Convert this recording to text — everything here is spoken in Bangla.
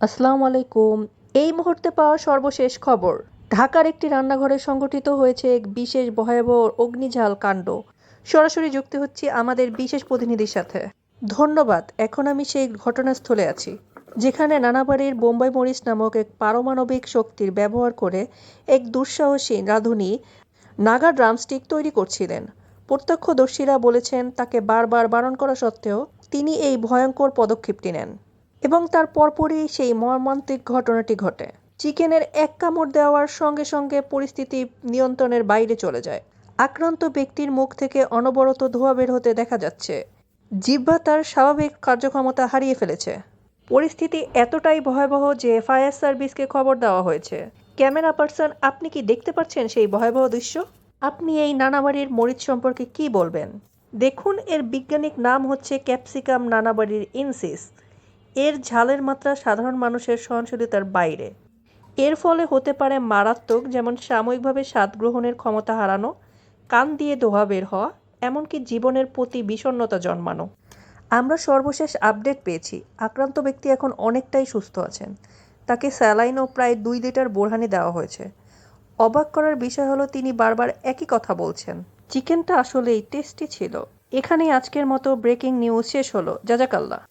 আসসালামু আলাইকুম। এই মুহূর্তে পাওয়া সর্বশেষ খবর। ঢাকার একটি রান্নাঘরে সংগঠিত হয়েছে এক বিশেষ ভয়াবহ অগ্নিঝাল কাণ্ড। সরাসরি যুক্তি হচ্ছে আমাদের বিশেষ প্রতিনিধির সাথে। ধন্যবাদ, এখন আমি সেই ঘটনাস্থলে আছি, যেখানে নানাবাড়ির বোম্বাই মরিচ নামক এক পারমাণবিক শক্তির ব্যবহার করে এক দুঃসাহসী রাঁধুনি নাগা ড্রামস্টিক তৈরি করছিলেন। প্রত্যক্ষদর্শীরা বলেছেন, তাকে বারবার বারণ করা সত্ত্বেও তিনি এই ভয়ঙ্কর পদক্ষেপটি নেন। এবং তার পরপরই সেই মর্মান্তিক ঘটনাটি ঘটে। চিকেনের এক কামড় দেওয়ার সঙ্গে সঙ্গে পরিস্থিতি নিয়ন্ত্রণের বাইরে চলে যায়। আক্রান্ত ব্যক্তির মুখ থেকে অনবরত ধোঁয়া বের হতে দেখা যাচ্ছে। জিহ্বা তার স্বাভাবিক কার্যক্ষমতা হারিয়ে ফেলেছে। পরিস্থিতি এতটাই ভয়াবহ যে ফায়ার সার্ভিসকে খবর দেওয়া হয়েছে। ক্যামেরা পার্সন, আপনি কি দেখতে পাচ্ছেন সেই ভয়াবহ দৃশ্য? আপনি এই নানাবাড়ির মরিচ সম্পর্কে কি বলবেন? দেখুন, এর বিজ্ঞানিক নাম হচ্ছে ক্যাপসিকাম নানাবাড়ির ইনসিস। এর ঝালের মাত্রা সাধারণ মানুষের সহনশীলতার বাইরে। এর ফলে হতে পারে মারাত্মক, যেমন সাময়িকভাবে স্বাদ গ্রহণের ক্ষমতা হারানো, কান দিয়ে দোহা বের হওয়া, এমনকি জীবনের প্রতি বিষণ্ণতা জন্মানো। আমরা সর্বশেষ আপডেট পেয়েছি। আক্রান্ত ব্যক্তি এখন অনেকটাই সুস্থ আছেন। তাকে স্যালাইন ও প্রায় দুই লিটার বোরহানি দেওয়া হয়েছে। অবাক করার বিষয় হলো, তিনি বারবার একই কথা বলছেন। চিকেনটা আসলেই টেস্টি ছিল। এখানেই আজকের মতো ব্রেকিং নিউজ শেষ হলো। জাজাকাল্লা।